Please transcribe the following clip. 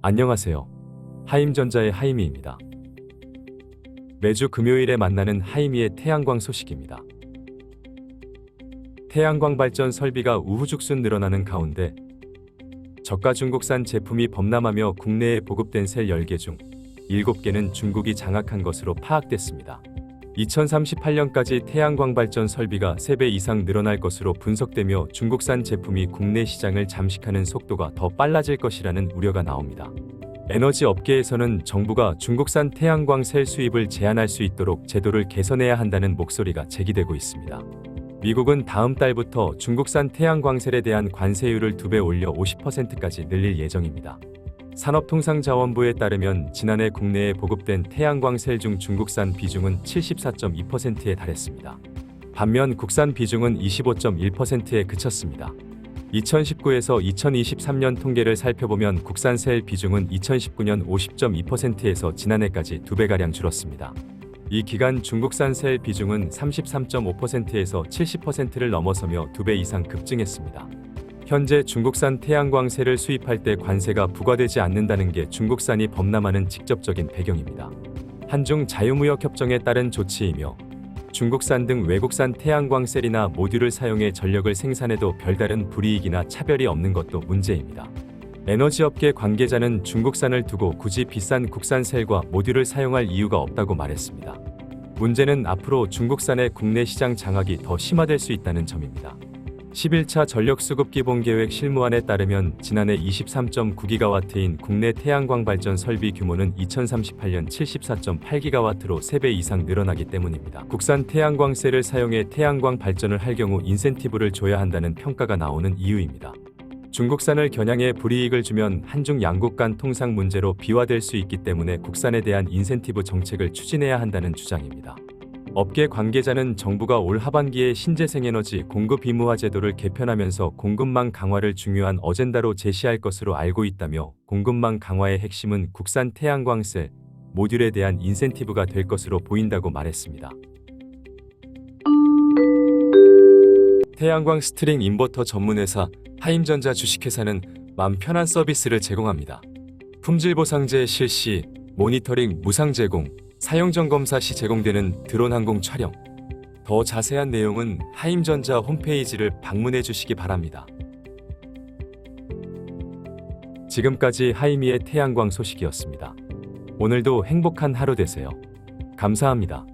안녕하세요. 하임전자의 하이미입니다. 매주 금요일에 만나는 하이미의 태양광 소식입니다. 태양광 발전 설비가 우후죽순 늘어나는 가운데 저가 중국산 제품이 범람하며 국내에 보급된 셀 10개 중 7개는 중국이 장악한 것으로 파악됐습니다. 2038년까지 태양광 발전 설비가 3배 이상 늘어날 것으로 분석되며 중국산 제품이 국내 시장을 잠식하는 속도가 더 빨라질 것이라는 우려가 나옵니다. 에너지 업계에서는 정부가 중국산 태양광 셀 수입을 제한할 수 있도록 제도를 개선해야 한다는 목소리가 제기되고 있습니다. 미국은 다음 달부터 중국산 태양광셀에 대한 관세율을 두배 올려 50%까지 늘릴 예정입니다. 산업통상자원부에 따르면 지난해 국내에 보급된 태양광 셀 중 중국산 비중은 74.2%에 달했습니다. 반면 국산 비중은 25.1%에 그쳤습니다. 2019에서 2023년 통계를 살펴보면 국산 셀 비중은 2019년 50.2%에서 지난해까지 두 배가량 줄었습니다. 이 기간 중국산 셀 비중은 33.5%에서 70%를 넘어서며 두배 이상 급증했습니다. 현재 중국산 태양광 셀을 수입할 때 관세가 부과되지 않는다는 게 중국산이 범람하는 직접적인 배경입니다. 한중 자유무역 협정에 따른 조치이며 중국산 등 외국산 태양광 셀이나 모듈을 사용해 전력을 생산해도 별다른 불이익이나 차별이 없는 것도 문제입니다. 에너지업계 관계자는 중국산을 두고 굳이 비싼 국산 셀과 모듈을 사용할 이유가 없다고 말했습니다. 문제는 앞으로 중국산의 국내 시장 장악이 더 심화될 수 있다는 점입니다. 11차 전력수급 기본계획 실무안에 따르면 지난해 23.9기가와트인 국내 태양광 발전 설비 규모는 2038년 74.8기가와트로 3배 이상 늘어나기 때문입니다. 국산 태양광 셀을 사용해 태양광 발전을 할 경우 인센티브를 줘야 한다는 평가가 나오는 이유입니다. 중국산을 겨냥해 불이익을 주면 한중 양국 간 통상 문제로 비화될 수 있기 때문에 국산에 대한 인센티브 정책을 추진해야 한다는 주장입니다. 업계 관계자는 정부가 올 하반기에 신재생에너지 공급 의무화 제도를 개편하면서 공급망 강화를 중요한 어젠다로 제시할 것으로 알고 있다며 공급망 강화의 핵심은 국산 태양광 셀 모듈에 대한 인센티브가 될 것으로 보인다고 말했습니다. 태양광 스트링 인버터 전문회사 하임전자 주식회사는 맘 편한 서비스를 제공합니다. 품질 보상제 실시, 모니터링 무상 제공, 사용 점검사 시 제공되는 드론 항공 촬영. 더 자세한 내용은 하임전자 홈페이지를 방문해 주시기 바랍니다. 지금까지 하이미의 태양광 소식이었습니다. 오늘도 행복한 하루 되세요. 감사합니다.